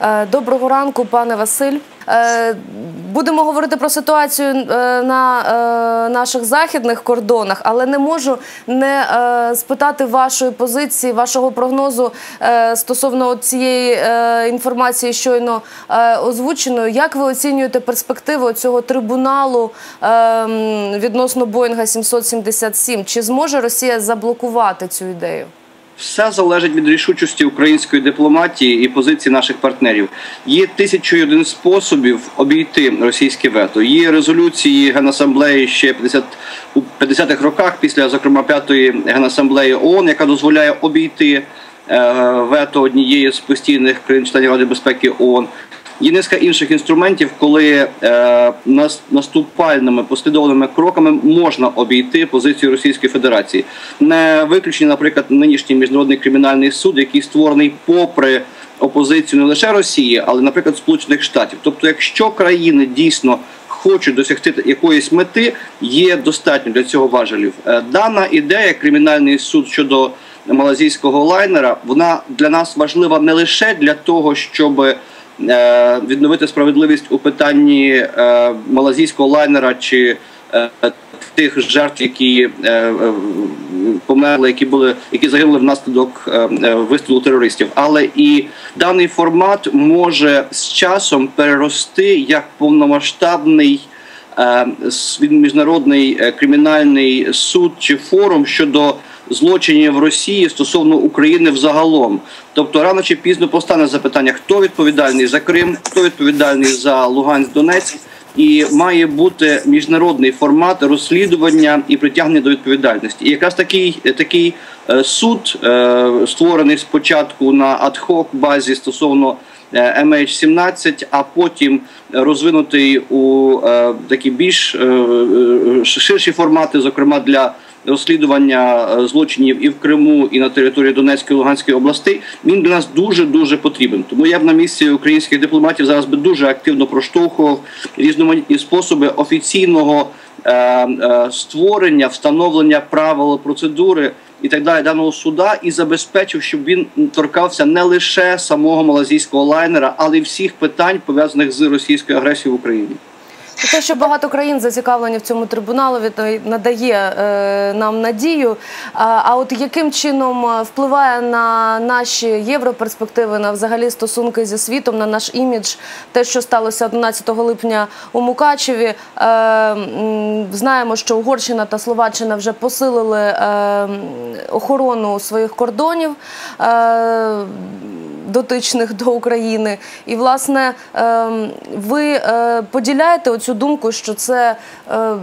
Е, Доброго ранку, пане Василь. Е, Будемо говорити про ситуацію е, на наших західних кордонах, але не можу не спитати вашої позиції, вашого прогнозу стосовно цієї інформації, щойно озвученої. Як ви оцінюєте перспективу цього трибуналу відносно Боїнга 777? Чи зможе Росія заблокувати цю ідею? Все залежить від рішучості української дипломатії і позиції наших партнерів. Є тисячу один способів обійти російське вето. Є резолюції генасамблеї ще 50, у 50-х роках, після зокрема п'ятої генасамблеї ООН, яка дозволяє обійти е, вето однієї з постійних країн-членів Ради безпеки ООН. Є низка інших інструментів, коли е, нас, наступальними послідовними кроками можна обійти позицію Російської Федерації. Не виключені, наприклад, нинішній міжнародний кримінальний суд, який створений попри опозицію не лише Росії, але, наприклад, Сполучених Штатів. Тобто, якщо країни дійсно хочуть досягти якоїсь мети, є достатньо для цього важелів. Е, Дана ідея, кримінальний суд щодо малазійського лайнера, вона для нас важлива не лише для того, щоб відновити справедливість у питанні е, малазійського лайнера чи е, тих жертв, які е, е, померли, які були, які загинули внаслідок е, е, вистрілу терористів. Але і даний формат може з часом перерости як повномасштабний е, міжнародний е, кримінальний суд чи форум щодо злочинів Росії стосовно України взагалом. Тобто рано чи пізно постане запитання, хто відповідальний за Крим, хто відповідальний за Луганськ, Донецьк. І має бути міжнародний формат розслідування і притягнення до відповідальності. І якраз такий такий е, суд, е, створений спочатку на адхок базі стосовно е, MH17, а потім розвинутий у такі більш ширші формати, зокрема для розслідування е, злочинів і в Криму, і на території Донецької і Луганської областей, він для нас дуже дуже потрібен. Тому я б на місці українських дипломатів зараз би дуже активно проштовхував різноманітні способи офіційного е, е, створення, встановлення правил, процедури. І так далі даного суда і забезпечив, щоб він торкався не лише самого малазійського лайнера, але й всіх питань пов'язаних з російською агресією в Україні. Те, що багато країн зацікавлені в цьому трибуналу, надає е, нам надію. А, от яким чином е, впливає на наші європерспективи, на взагалі стосунки зі світом, на наш імідж, те, що сталося 11 липня у Мукачеві. Е, знаємо, що Угорщина та Словаччина вже посилили охорону своїх кордонів. Дотичних до України. І, власне, ем, ви е, поділяєте оцю думку, що це е,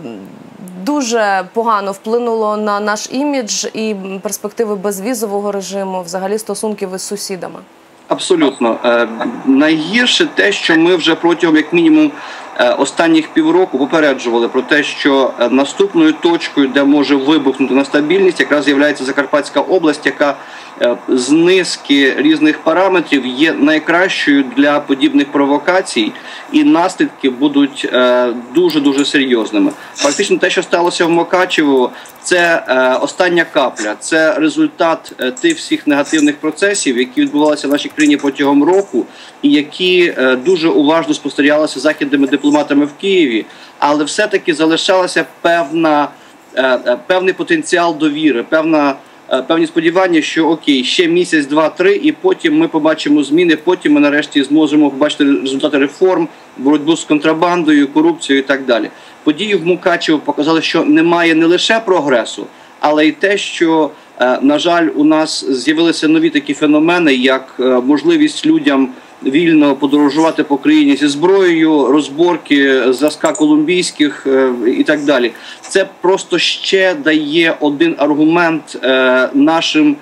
дуже погано вплинуло на наш імідж і перспективи безвізового режиму, взагалі стосунків із сусідами. Абсолютно Е, найгірше те, що ми вже протягом як мінімум останніх півроку попереджували про те, що е, наступною точкою, де може вибухнути нестабільність, якраз є Закарпатська область, яка е, з низки різних параметрів є найкращою для подібних провокацій, і наслідки будуть дуже дуже серйозними. Фактично, те, що сталося в Мокачево, це е, остання капля, це результат е, тих всіх негативних процесів, які відбувалися в нашій країні протягом року, і які е, дуже уважно спостерігалися західними дипломатами в Києві, але все-таки залишалася певна, е, е, певний потенціал довіри, певна. е, Певні сподівання, що окей, ще місяць, два-три, і потім ми побачимо зміни. Потім ми нарешті зможемо побачити результати реформ, боротьбу з контрабандою, корупцією і так далі. Події в Мукачево показали, що немає не лише прогресу, але й те, що на жаль, у нас з'явилися нові такі феномени, як можливість людям вільно подорожувати по країні зі зброєю, розборки зразка колумбійських е, і так далі. Це просто ще дає один аргумент е, нашим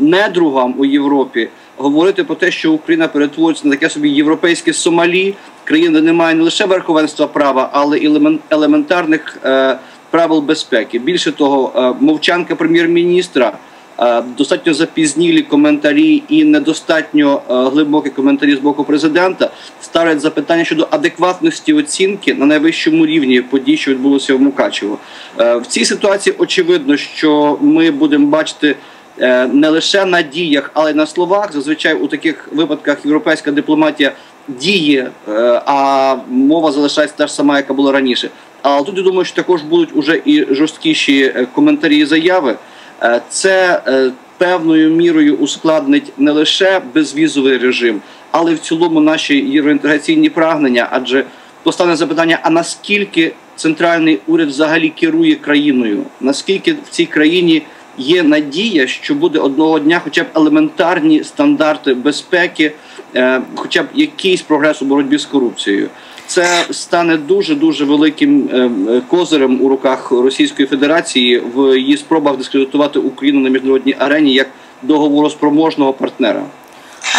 недругам у Європі говорити про те, що Україна перетворюється на таке собі європейське Сомалі, країна, де немає не лише верховенства права, але і елементарних е, правил безпеки. Більше того, мовчанка прем'єр-міністра. Е, Достатньо запізнілі коментарі і недостатньо е, глибокі коментарі з боку президента ставлять запитання щодо адекватності оцінки на найвищому рівні подій, що відбулося в Мукачево. Е, В цій ситуації очевидно, що ми будемо бачити не лише на діях, але й на словах. Зазвичай у таких випадках європейська дипломатія діє, а мова залишається та ж сама, яка була раніше. Але тут я думаю, що також будуть уже і жорсткіші коментарі і заяви. Е, Це е, певною мірою ускладнить не лише безвізовий режим, але в цілому наші євроінтеграційні прагнення. Адже постане запитання: а наскільки центральний уряд взагалі керує країною? Наскільки в цій країні є надія, що буде одного дня, хоча б елементарні стандарти безпеки, е, хоча б якийсь прогрес у боротьбі з корупцією? Це стане дуже дуже великим е, козирем у руках Російської Федерації в її спробах дискредитувати Україну на міжнародній арені як договороспроможного партнера.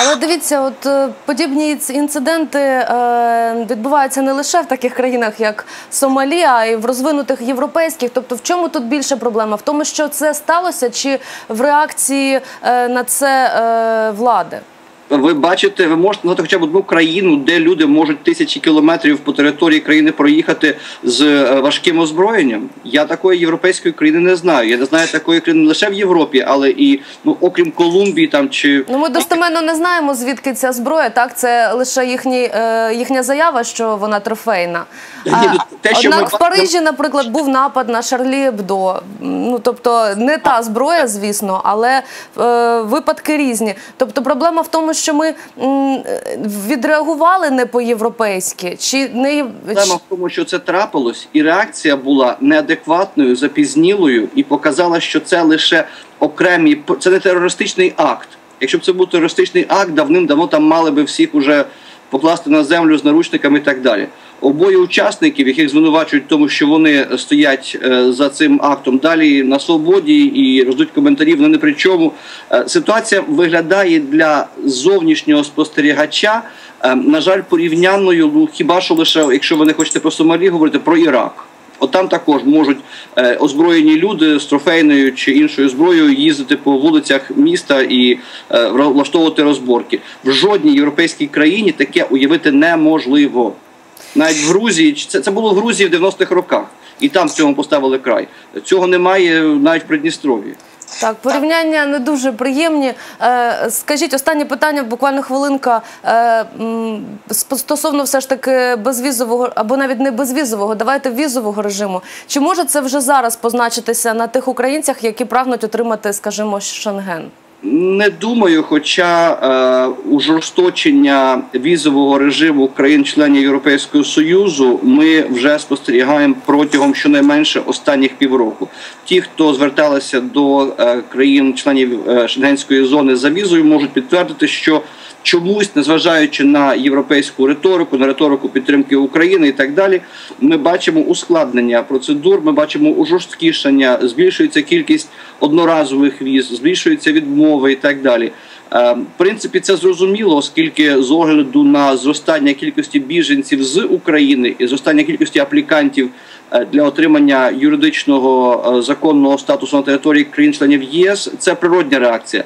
Але дивіться, от е, подібні інциденти е, відбуваються не лише в таких країнах, як Сомалія, а й в розвинутих європейських. Тобто, в чому тут більше проблема? В тому, що це сталося, чи в реакції е, на це е, влади? Ви бачите, ви можете назвати хоча б одну країну, де люди можуть тисячі кілометрів по території країни проїхати з е, важким озброєнням. Я такої європейської країни не знаю. Я не знаю такої країни не лише в Європі, але і ну окрім Колумбії, там чи Ну ми достеменно не знаємо, звідки ця зброя. Так, це лише їхні, е, їхня заява, що вона трофейна. Ні, ну, те, що ми в Парижі, наприклад, був напад на Шарлі Ебдо. Ну тобто не та зброя, звісно, але е, випадки різні. Тобто проблема в тому, що ми відреагували не по-європейськи, чи не Проблема в тому, що це трапилось, і реакція була неадекватною, запізнілою, і показала, що це лише окремі це не терористичний акт. Якщо б це був терористичний акт, давним-давно там мали би всіх уже покласти на землю з наручниками і так далі. Обоє учасників, яких звинувачують в тому, що вони стоять е, за цим актом далі на свободі і роздуть коментарі, вони не при чому. Е, Ситуація виглядає для зовнішнього спостерігача, е, на жаль, порівнянною, ну хіба що лише, якщо ви не хочете про Сомалі говорити, про Ірак. От там також можуть озброєні люди з трофейною чи іншою зброєю їздити по вулицях міста і влаштовувати розборки. В жодній європейській країні таке уявити неможливо. Навіть в Грузії це, це було в Грузії в 90-х роках, і там цьому поставили край. Цього немає навіть в Придністров'ї. Так, порівняння не дуже приємні. Е, скажіть, останнє питання, буквально хвилинка. Е, стосовно все ж таки безвізового або навіть не безвізового, давайте візового режиму. Чи може це вже зараз позначитися на тих українцях, які прагнуть отримати, скажімо, Шенген? Не думаю, хоча е, ужорсточення візового режиму країн-членів Європейського Союзу ми вже спостерігаємо протягом щонайменше останніх півроку. Ті, хто зверталися до е, країн-членів е, Шенгенської зони за візою, можуть підтвердити, що чомусь, незважаючи на європейську риторику, на риторику підтримки України і так далі, ми бачимо ускладнення процедур, ми бачимо ужорсткішання, збільшується кількість одноразових віз, збільшуються відмови і так далі. Е, В принципі, це зрозуміло, оскільки з огляду на зростання кількості біженців з України і зростання кількості аплікантів е, для отримання юридичного е, законного статусу на території країн-членів ЄС, це природня реакція.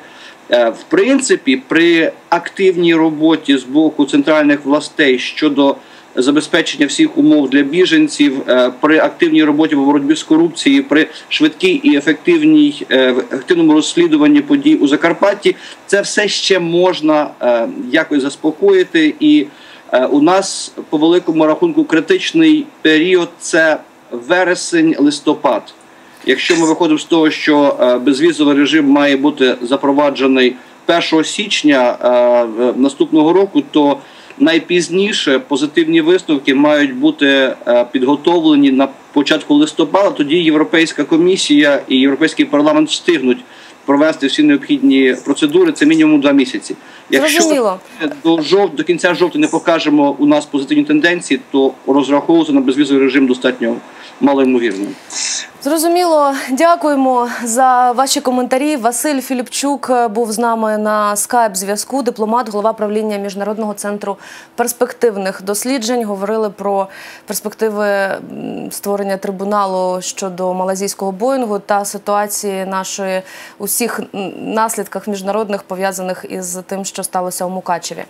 Е, В принципі, при активній роботі з боку центральних властей щодо забезпечення всіх умов для біженців, е, при активній роботі в боротьбі з корупцією, при швидкій і ефективній е, ефективному розслідуванні подій у Закарпатті, це все ще можна якось заспокоїти. І у нас по великому рахунку критичний період це вересень, листопад. Якщо ми виходимо з того, що е, безвізовий режим має бути запроваджений 1 січня е, наступного року, то найпізніше позитивні висновки мають бути е, підготовлені на початку листопада. Тоді Європейська комісія і Європейський парламент встигнуть провести всі необхідні процедури. Це мінімум два місяці. Зрозуміло. до жов... до кінця жовтня не покажемо у нас позитивні тенденції, то розраховувати на безвізовий режим достатньо малоймовірно. Зрозуміло, дякуємо за ваші коментарі. Василь Філіпчук е, був з нами на скайп зв'язку. Дипломат, голова правління міжнародного центру перспективних досліджень. Говорили про перспективи створення трибуналу щодо малазійського боїнгу та ситуації нашої усіх наслідках міжнародних пов'язаних із тим, що сталося у Мукачеві.